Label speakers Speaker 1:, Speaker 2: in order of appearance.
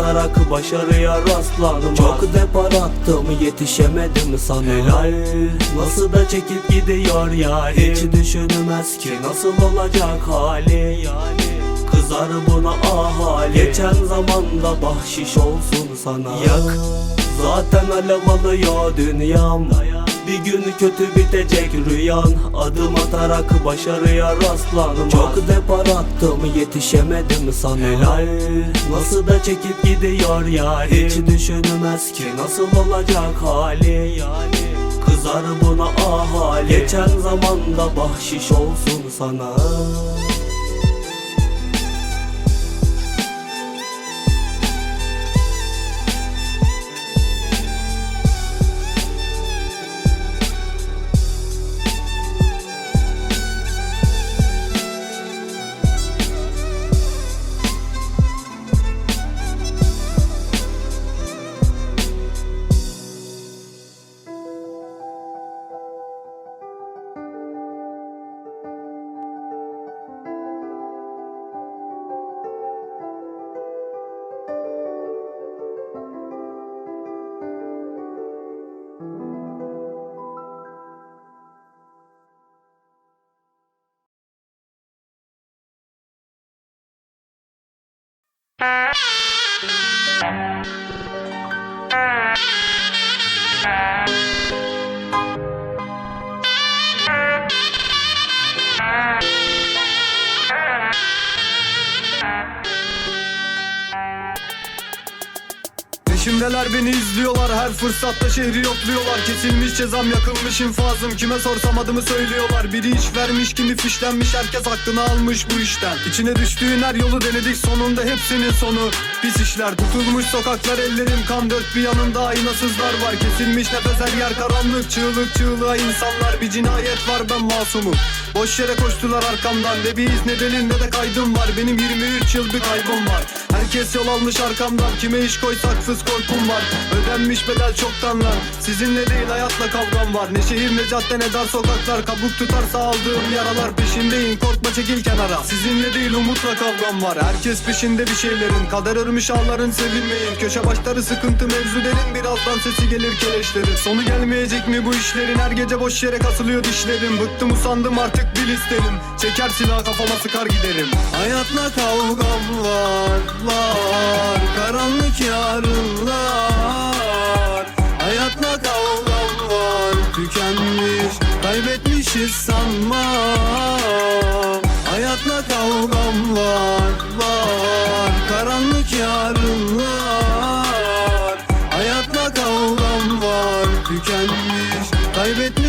Speaker 1: atarak başarıya rastladım Çok depar attım yetişemedim sana. Helal. Nasıl da çekip gidiyor yani? Hiç düşünmez ki. Nasıl olacak hali yani? Kızar buna ahali. Geçen zamanda bahşiş olsun sana. Yak. Zaten alev alıyor dünyam Bir gün kötü bitecek rüyan. Adım atarak başarıya rastlanma Çok depar attım yetişemedim sana. Helal. Nasıl da çekip gidiyor yani Hiç düşünmez ki nasıl olacak hali yani. Kızar buna ahali. Geçen zamanda bahşiş olsun sana Ah.
Speaker 2: Peşimdeler beni izliyorlar her fırsatta şehri yokluyorlar. Kesilmiş cezam yakılmış infazım kime sorsam adımı söylüyorlar. Biri iş vermiş kimi fişlenmiş herkes aklını almış bu işten. İçine düştüğün her yolu denedik sonunda hepsinin sonu. Pis işler tutulmuş sokaklar ellerim kan dört bir yanında aynasızlar var. Kesilmiş nefes her yer karanlık çığlık çığlığa insanlar. Bir cinayet var ben masumum. Boş yere koştular arkamdan Ne bir iz ne delil ne de kaydım var. Benim 23 yıl bir kaybım var Herkes yol almış arkamdan. Kime iş koysak fıs korkum var. Ödenmiş bedel çoktan lan. Sizinle değil hayatla kavgam var. Ne şehir ne cadde ne dar sokaklar. Kabuk tutarsa aldığım yaralar peşindeyim. Korkma çekil kenara. Sizinle değil umutla kavgam var. Herkes peşinde bir şeylerin. Kader örmüş ağların sevilmeyin Köşe başları sıkıntı mevzu derin. Birazdan sesi gelir keleşlerin. Sonu gelmeyecek mi bu işlerin? Her gece boş yere kasılıyor dişlerim. Bıktım usandım artık bil isterim Çeker silah kafama sıkar giderim. Hayatla kavgam var Tükenmiş kaybetmişiz sanma. Hayatla kavgam var var. Karanlık yarınlar Hayatla kavgam var Tükenmiş kaybetmiş